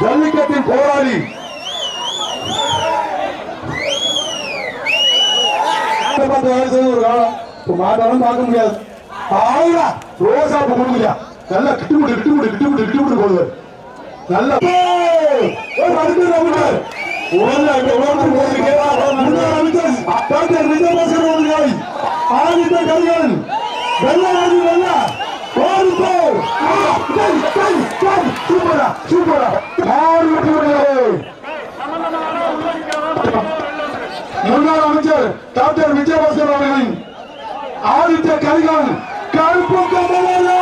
ஜல்லிக்கட்டின் போராளி. ஒரு காலம்? மாட்டாலும் பார்க்க முடியாது. ஆயிரா ரோசா பூ கொடுங்க நல்லா கிட்டு விட்டு கிட்டு விட்டு கிட்டு கிட்டு விட்டு போடுவார். நல்ல ஒரு அடுத்து முன்னாள் அமைச்சர் சூப்பரா சூப்பரா ஆறு முன்னாள் அமைச்சர் டாக்டர் விஜயபாஸ்கர் அவர்களின் ஆதித்ய கரிகால் கருப்பு கமலே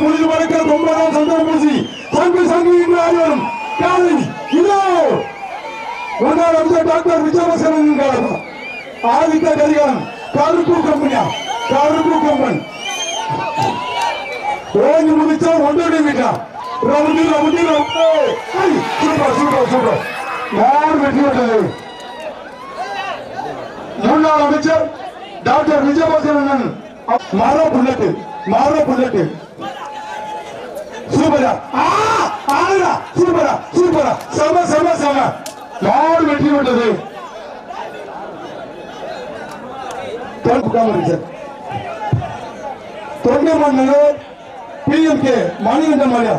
முடிவு வழக்க ரொம்ப சந்தனம் பூசி சங்கு சங்கு என்று ஆடிவரும் காலை இதோ முன்னாள் அமைச்சர் டாக்டர் விஜயபாஸ்கர் காலம் ஆதித்ய கரிகால் கருப்பு கம்பெனியா கருப்பு கம்பன். ஓங்கி முடிச்சா ஒன்றரை meetha rowdy rowdy rowdy super super super. யார் வெற்றி பெற்றது? முன்னாள் அமைச்சர் டாக்டர் விஜயபாஸ்கரன். மாரோ புல்லட்டு மாரோ புல்லட்டு. சூப்பரா. ஆடுடா. சூப்பரா சூப்பரா. செம செம செம. யார் வெற்றி பெற்றது? சார் தொண்டைமன்னூர் பிஎம்கே மணிகண்டன் மாரியா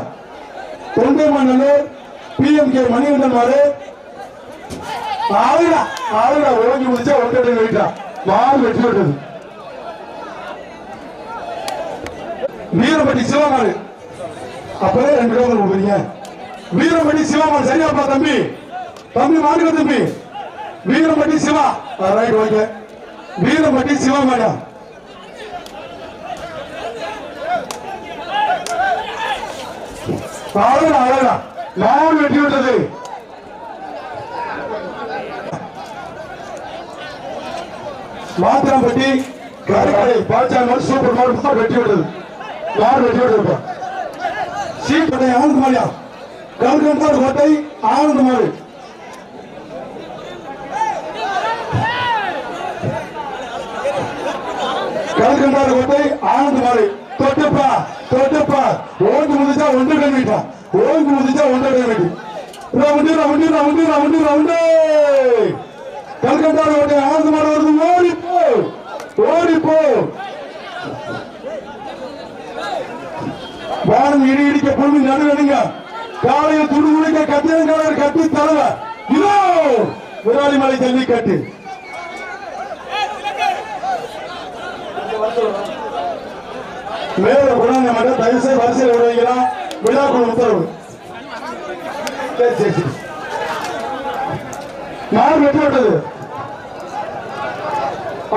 தொண்டைமன்னூர் பிஎம்கே மணிகண்டன் மாறு ஆளுடா ஆளுடா ஓங்கி முடிச்சா ஒன்றரை வெயிட்டா மாறு வெற்றி பெற்றது வீரப்பட்டி சிவமாறு. அப்பவே ரெண்டு கிலோ கொடுப்பீங்க வீரப்பட்டி சிவமாறு சரியாப்பா தம்பி? தம்பி மாடுக தம்பி? வீரப்பட்டி சிவா. ரைட் ஓகே சிவா சிவமாரியா அழகா அழகா. மாடு வெட்டி விட்டது. மாத்திரம்பட்டி கருக்கடை பாச்சாங்கல் சூப்பர் மாடு மாடு வெட்டி விட்டது. மாடு வெட்டி விட்டது சீக்கடை ஆனந்த் மாடியா கல்கண்டார் கோட்டை ஆனந்த் மாடு கல்கண்டார் கோட்டை ஆனந்த் மாடு தொட்டுப்பா தொட்டுப்பா. ஓங்கி முதிச்சா ஒன்று கண்ணிட்டா ஓங்கி முதிச்சா ஒன்று கண்ணிட்டு round round round round round Kalkandar Kottai வருது ஓடி போ ஓடி போ. வானம் இடி இடிக்க பூமி நடுவடுங்க காலையில் துடு கத்தியங்காரர் கட்டி தரவ இதோ விராலிமலை ஜல்லிக்கட்டு மேல குழந்தை மட்டும் தயவு செய்து வரிசையில் விடுவீங்களா விழா விழாக்குழு உத்தரவு. சரி சரி சரி யார் வெற்றி விட்டது